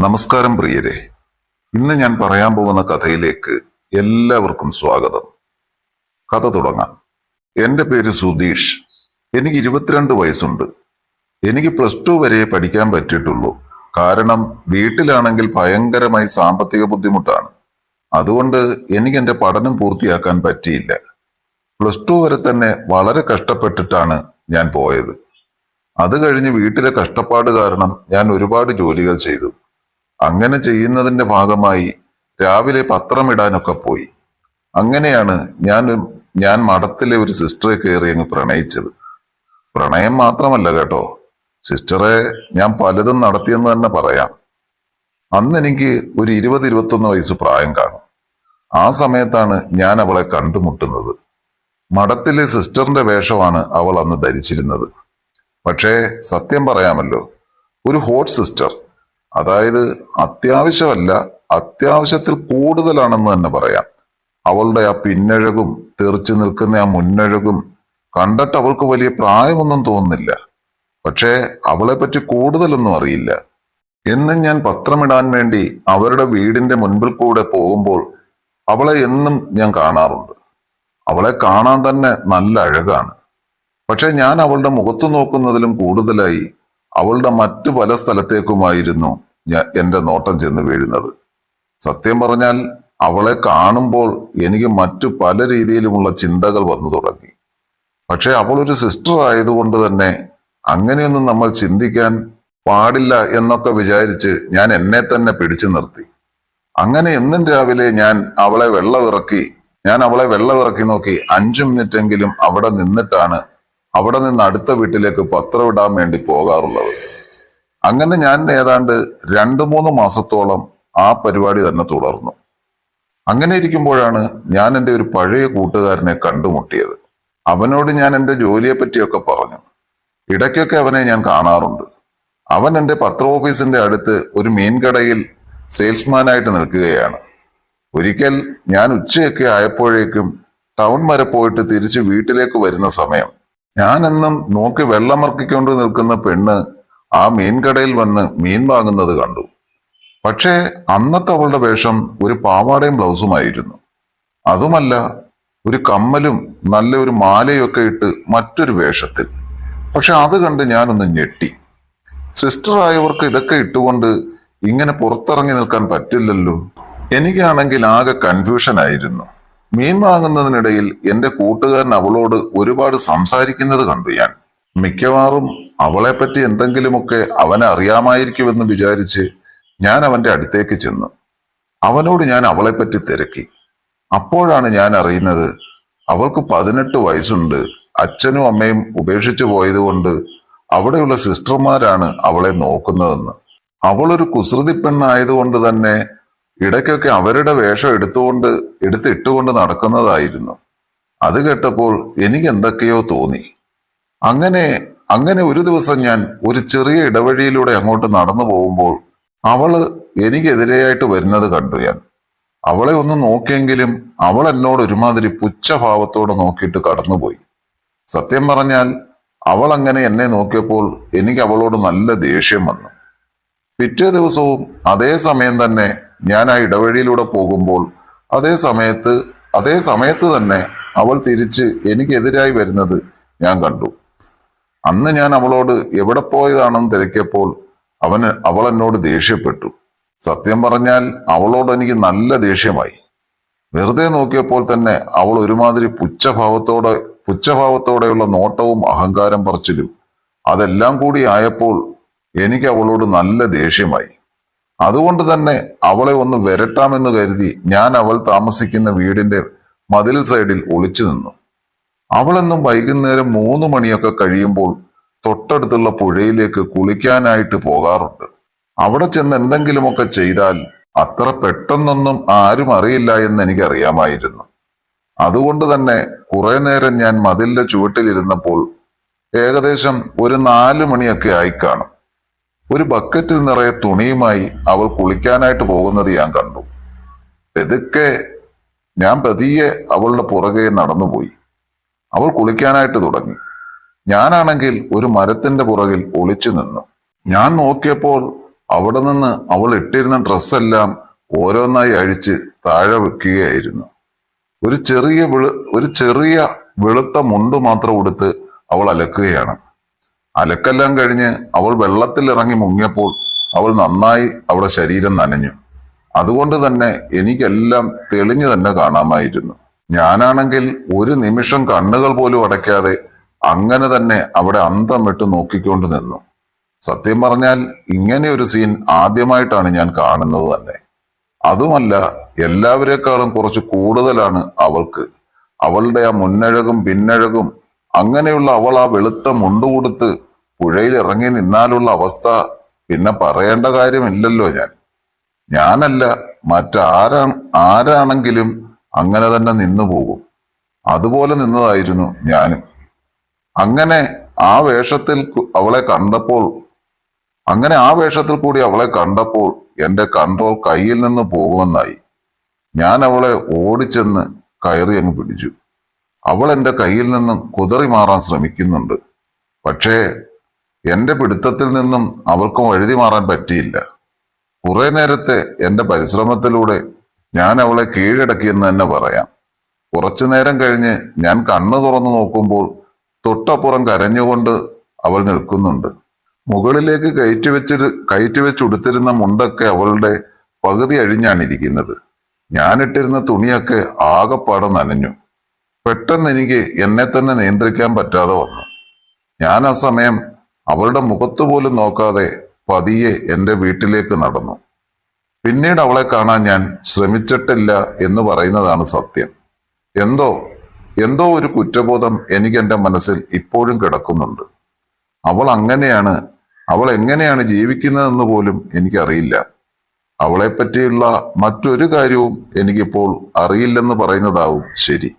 നമസ്കാരം പ്രിയരെ. ഇന്ന് ഞാൻ പറയാൻ പോകുന്ന കഥയിലേക്ക് എല്ലാവർക്കും സ്വാഗതം. കഥ തുടങ്ങാം. എന്റെ പേര് സുധീഷ്. എനിക്ക് ഇരുപത്തിരണ്ട് വയസ്സുണ്ട്. എനിക്ക് പ്ലസ് ടു വരെ പഠിക്കാൻ പറ്റിയിട്ടുള്ളൂ. കാരണം വീട്ടിലാണെങ്കിൽ ഭയങ്കരമായി സാമ്പത്തിക ബുദ്ധിമുട്ടാണ്. അതുകൊണ്ട് എനിക്ക് എന്റെ പഠനം പൂർത്തിയാക്കാൻ പറ്റിയില്ല. പ്ലസ് ടു വരെ തന്നെ വളരെ കഷ്ടപ്പെട്ടിട്ടാണ് ഞാൻ പോയത്. അത് കഴിഞ്ഞ് വീട്ടിലെ കഷ്ടപ്പാട് കാരണം ഞാൻ ഒരുപാട് ജോലികൾ ചെയ്തു. അങ്ങനെ ചെയ്യുന്നതിന്റെ ഭാഗമായി രാവിലെ പത്രമിടാനൊക്കെ പോയി. അങ്ങനെയാണ് ഞാൻ ഞാൻ മഠത്തിലെ ഒരു സിസ്റ്ററെ കയറി അങ്ങ് പ്രണയിച്ചത്. പ്രണയം മാത്രമല്ല കേട്ടോ. സിസ്റ്ററെ ഞാൻ പലതും നടത്തിയെന്ന് തന്നെ പറയാം. അന്ന് എനിക്ക് ഒരു ഇരുപത് ഇരുപത്തൊന്ന് വയസ്സ് പ്രായം കാണും. ആ സമയത്താണ് ഞാൻ അവളെ കണ്ടുമുട്ടുന്നത്. മഠത്തിലെ സിസ്റ്ററിന്റെ വേഷമാണ് അവൾ അന്ന് ധരിച്ചിരുന്നത്. പക്ഷേ സത്യം പറയാമല്ലോ ഒരു ഹോട്ട് സിസ്റ്റർ അതായത് അത്യാവശ്യമല്ല അത്യാവശ്യത്തിൽ കൂടുതലാണെന്ന് തന്നെ പറയാം. അവളുടെ ആ പിന്നഴകും തെറിച്ചു നിൽക്കുന്ന ആ മുന്നഴകും കണ്ടിട്ട് അവൾക്ക് വലിയ പ്രായമൊന്നും തോന്നുന്നില്ല. പക്ഷേ അവളെപ്പറ്റി പറ്റി കൂടുതലൊന്നും അറിയില്ല. എന്നും ഞാൻ പത്രമിടാൻ വേണ്ടി അവരുടെ വീടിന്റെ മുൻപിൽ കൂടെ പോകുമ്പോൾ അവളെ എന്നും ഞാൻ കാണാറുണ്ട്. അവളെ കാണാൻ തന്നെ നല്ല അഴകാണ്. പക്ഷെ ഞാൻ അവളുടെ മുഖത്തു നോക്കുന്നതിലും കൂടുതലായി അവളുടെ മറ്റു പല സ്ഥലത്തേക്കുമായിരുന്നു എന്റെ നോട്ടം ചെന്ന് വീഴുന്നത്. സത്യം പറഞ്ഞാൽ അവളെ കാണുമ്പോൾ എനിക്ക് മറ്റു പല രീതിയിലുമുള്ള ചിന്തകൾ വന്നു തുടങ്ങി. പക്ഷെ അവളൊരു സിസ്റ്റർ ആയതുകൊണ്ട് തന്നെ അങ്ങനെയൊന്നും നമ്മൾ ചിന്തിക്കാൻ പാടില്ല എന്നൊക്കെ വിചാരിച്ച് ഞാൻ എന്നെ തന്നെ പിടിച്ചു നിർത്തി. അങ്ങനെ എന്നും രാവിലെ ഞാൻ അവളെ വെള്ളമിറക്കി ഞാൻ അവളെ വെള്ളമിറക്കി നോക്കി അഞ്ചു മിനിറ്റെങ്കിലും അവിടെ നിന്നിട്ടാണ് അവിടെ നിന്ന് അടുത്ത വീട്ടിലേക്ക് പത്രം ഇടാൻ വേണ്ടി പോകാറുള്ളത്. അങ്ങനെ ഞാൻ ഏതാണ്ട് രണ്ടു മൂന്ന് മാസത്തോളം ആ പരിപാടി തന്നെ തുടർന്നു. അങ്ങനെ ഇരിക്കുമ്പോഴാണ് ഞാൻ എന്റെ ഒരു പഴയ കൂട്ടുകാരനെ കണ്ടുമുട്ടിയത്. അവനോട് ഞാൻ എന്റെ ജോലിയെ പറ്റിയൊക്കെ പറഞ്ഞു. ഇടയ്ക്കൊക്കെ അവനെ ഞാൻ കാണാറുണ്ട്. അവൻ എന്റെ പത്ര ഓഫീസിന്റെ അടുത്ത് ഒരു മീൻകടയിൽ സെയിൽസ്മാനായിട്ട് നിൽക്കുകയാണ്. ഒരിക്കൽ ഞാൻ ഉച്ചയൊക്കെ ആയപ്പോഴേക്കും ടൗൺ വരെ പോയിട്ട് തിരിച്ച് വീട്ടിലേക്ക് വരുന്ന സമയം. ഞാനെന്നും നോക്കി വെള്ളമർക്കിക്കൊണ്ട് നിൽക്കുന്ന പെണ്ണ് ആ മീൻകടയിൽ വന്ന് മീൻ വാങ്ങുന്നത് കണ്ടു. പക്ഷേ അന്നത്തെ അവളുടെ വേഷം ഒരു പാവാടയും ബ്ലൗസുമായിരുന്നു അതുമല്ല ഒരു കമ്മലും നല്ല ഒരു മാലയൊക്കെ ഇട്ട് മറ്റൊരു വേഷത്തിൽ. പക്ഷെ അത് കണ്ട് ഞാനൊന്ന് ഞെട്ടി. സിസ്റ്റർ ആയവർക്ക് ഇതൊക്കെ ഇട്ടുകൊണ്ട് ഇങ്ങനെ പുറത്തിറങ്ങി നിൽക്കാൻ പറ്റില്ലല്ലോ. എനിക്കാണെങ്കിൽ ആകെ കൺഫ്യൂഷൻ ആയിരുന്നു. മീൻ വാങ്ങുന്നതിനിടയിൽ എന്റെ കൂട്ടുകാരൻ അവളോട് ഒരുപാട് സംസാരിക്കുന്നത് കണ്ടു ഞാൻ. മിക്കവാറും അവളെപ്പറ്റി എന്തെങ്കിലുമൊക്കെ അവനെ അറിയാമായിരിക്കുമെന്ന് വിചാരിച്ച് ഞാൻ അവന്റെ അടുത്തേക്ക് ചെന്നു. അവനോട് ഞാൻ അവളെപ്പറ്റി തിരക്കി. അപ്പോഴാണ് ഞാൻ അറിയുന്നത് അവൾക്ക് പതിനെട്ട് വയസ്സുണ്ട്. അച്ഛനും അമ്മയും ഉപേക്ഷിച്ചു പോയതുകൊണ്ട് അവിടെയുള്ള സിസ്റ്റർമാരാണ് അവളെ നോക്കുന്നതെന്ന്. അവളൊരു കുസൃതി പെണ്ണായതുകൊണ്ട് തന്നെ ഇടയ്ക്കൊക്കെ അവരുടെ വേഷം എടുത്തുകൊണ്ട് എടുത്തിട്ടുകൊണ്ട് നടക്കുന്നതായിരുന്നു. അത് കേട്ടപ്പോൾ എനിക്ക് എന്തൊക്കെയോ തോന്നി. അങ്ങനെ അങ്ങനെ ഒരു ദിവസം ഞാൻ ഒരു ചെറിയ ഇടവഴിയിലൂടെ അങ്ങോട്ട് നടന്നു പോകുമ്പോൾ അവൾ എനിക്കെതിരെയായിട്ട് വരുന്നത് കണ്ടു ഞാൻ. അവളെ ഒന്ന് നോക്കിയെങ്കിലും അവൾ എന്നോട് ഒരുമാതിരി പുച്ഛഭാവത്തോടെ നോക്കിയിട്ട് കടന്നുപോയി. സത്യം പറഞ്ഞാൽ അവൾ അങ്ങനെ എന്നെ നോക്കിയപ്പോൾ എനിക്ക് അവളോട് നല്ല ദേഷ്യം വന്നു. പിറ്റേ ദിവസവും അതേ സമയം തന്നെ ഞാൻ ആ ഇടവഴിയിലൂടെ പോകുമ്പോൾ അതേ സമയത്ത് അതേ സമയത്ത് തന്നെ അവൾ തിരിച്ച് എനിക്കെതിരായി വരുന്നത് ഞാൻ കണ്ടു. അന്ന് ഞാൻ അവളോട് എവിടെ പോയതാണെന്ന് തിരക്കിയപ്പോൾ അവന് അവൾ എന്നോട് ദേഷ്യപ്പെട്ടു. സത്യം പറഞ്ഞാൽ അവളോട് എനിക്ക് നല്ല ദേഷ്യമായി. വെറുതെ നോക്കിയപ്പോൾ തന്നെ അവൾ ഒരുമാതിരി പുച്ഛഭാവത്തോടെ പുച്ഛഭാവത്തോടെയുള്ള നോട്ടവും അഹങ്കാരം പറച്ചിലും അതെല്ലാം കൂടി ആയപ്പോൾ എനിക്ക് അവളോട് നല്ല ദേഷ്യമായി. അതുകൊണ്ട് തന്നെ അവളെ ഒന്ന് വരട്ടാമെന്ന് കരുതി ഞാൻ അവൾ താമസിക്കുന്ന വീടിന്റെ മതിൽ സൈഡിൽ ഒളിച്ചു നിന്നു. അവളെന്നും വൈകുന്നേരം മൂന്ന് മണിയൊക്കെ കഴിയുമ്പോൾ തൊട്ടടുത്തുള്ള പുഴയിലേക്ക് കുളിക്കാനായിട്ട് പോകാറുണ്ട്. അവിടെ ചെന്ന് എന്തെങ്കിലുമൊക്കെ ചെയ്താൽ അത്ര പെട്ടെന്നൊന്നും ആരും അറിയില്ല എന്ന് എനിക്കറിയാമായിരുന്നു. അതുകൊണ്ട് തന്നെ കുറെ നേരം ഞാൻ മതിലിന്റെ ചുവട്ടിലിരുന്നപ്പോൾ ഏകദേശം ഒരു നാല് മണിയൊക്കെ ആയി കാണും. ഒരു ബക്കറ്റിൽ നിറയെ തുണിയുമായി അവൾ കുളിക്കാനായിട്ട് പോകുന്നത് ഞാൻ കണ്ടു. പെതുക്കെ ഞാൻ പതിയെ അവളുടെ പുറകെ നടന്നുപോയി. അവൾ കുളിക്കാനായിട്ട് തുടങ്ങി. ഞാനാണെങ്കിൽ ഒരു മരത്തിന്റെ പുറകിൽ ഒളിച്ചു നിന്നു. ഞാൻ നോക്കിയപ്പോൾ അവിടെ നിന്ന് അവൾ ഇട്ടിരുന്ന ഡ്രസ്സെല്ലാം ഓരോന്നായി അഴിച്ച് താഴെ വെക്കുകയായിരുന്നു. ഒരു ചെറിയ വെളു ഒരു ചെറിയ വെളുത്ത മുണ്ട് മാത്രം ഉടുത്ത് അവൾ അലക്കുകയാണ്. അലക്കെല്ലാം കഴിഞ്ഞ് അവൾ വെള്ളത്തിൽ ഇറങ്ങി മുങ്ങിയപ്പോൾ അവൾ നന്നായി അവളുടെ ശരീരം നനഞ്ഞു. അതുകൊണ്ട് തന്നെ എനിക്കെല്ലാം തെളിഞ്ഞു തന്നെ കാണാമായിരുന്നു. ഞാനാണെങ്കിൽ ഒരു നിമിഷം കണ്ണുകൾ പോലും അടയ്ക്കാതെ അങ്ങനെ തന്നെ അവിടെ അന്തം വിട്ട് നോക്കിക്കൊണ്ട് നിന്നു. സത്യം പറഞ്ഞാൽ ഇങ്ങനെ ഒരു സീൻ ആദ്യമായിട്ടാണ് ഞാൻ കാണുന്നത് തന്നെ. അതുമല്ല എല്ലാവരെക്കാളും കുറച്ച് കൂടുതലാണ് അവൾക്ക്. അവളുടെ ആ മുന്നഴകും പിന്നഴകും അങ്ങനെയുള്ള അവൾ ആ വെളുത്ത മുണ്ടുകൊടുത്ത് പുഴയിൽ ഇറങ്ങി നിന്നാലുള്ള അവസ്ഥ പിന്നെ പറയേണ്ട കാര്യമില്ലല്ലോ ഞാൻ. ഞാനല്ല മറ്റാരാ ആരാണെങ്കിലും അങ്ങനെ തന്നെ നിന്നു പോകും. അതുപോലെ നിന്നതായിരുന്നു ഞാനും. അങ്ങനെ ആ വേഷത്തിൽ അവളെ കണ്ടപ്പോൾ അങ്ങനെ ആ വേഷത്തിൽ കൂടി അവളെ കണ്ടപ്പോൾ എന്റെ കൺട്രോൾ കയ്യിൽ നിന്ന് പോകുമെന്നായി. ഞാൻ അവളെ ഓടിച്ചെന്ന് കയറി അങ്ങ് പിടിച്ചു. അവൾ എന്റെ കയ്യിൽ നിന്നും കുതറി മാറാൻ ശ്രമിക്കുന്നുണ്ട്. പക്ഷേ എന്റെ പിടുത്തത്തിൽ നിന്നും അവൾക്ക് വഴുതി മാറാൻ പറ്റിയില്ല. കുറെ നേരത്തെ എന്റെ പരിശ്രമത്തിലൂടെ ഞാൻ അവളെ കീഴടക്കിയെന്ന് തന്നെ പറയാം. കുറച്ചു നേരം കഴിഞ്ഞ് ഞാൻ കണ്ണു തുറന്നു നോക്കുമ്പോൾ തൊട്ടപ്പുറം കരഞ്ഞുകൊണ്ട് അവൾ നിൽക്കുന്നുണ്ട്. മുകളിലേക്ക് കയറ്റി വെച്ച് കയറ്റി വെച്ചുടുത്തിരുന്ന മുണ്ടൊക്കെ അവളുടെ പകുതി അഴിഞ്ഞാണ് ഇരിക്കുന്നത്. ഞാനിട്ടിരുന്ന തുണിയൊക്കെ ആകെപ്പാടെ നനഞ്ഞു. പെട്ടെന്ന് എനിക്ക് എന്നെ തന്നെ നിയന്ത്രിക്കാൻ പറ്റാതെ വന്നു. ഞാൻ ആ സമയം അവളുടെ മുഖത്തു പോലും നോക്കാതെ പതിയെ എന്റെ വീട്ടിലേക്ക് നടന്നു. പിന്നീട് അവളെ കാണാൻ ഞാൻ ശ്രമിച്ചിട്ടില്ല എന്ന് പറയുന്നതാണ് സത്യം. എന്തോ എന്തോ ഒരു കുറ്റബോധം എനിക്ക് എന്റെ മനസ്സിൽ ഇപ്പോഴും കിടക്കുന്നുണ്ട്. അവൾ അങ്ങനെയാണ് അവൾ എങ്ങനെയാണ് ജീവിക്കുന്നതെന്ന് പോലും എനിക്കറിയില്ല. അവളെ പറ്റിയുള്ള മറ്റൊരു കാര്യവും എനിക്കിപ്പോൾ അറിയില്ലെന്ന് പറയുന്നതാവും ശരി.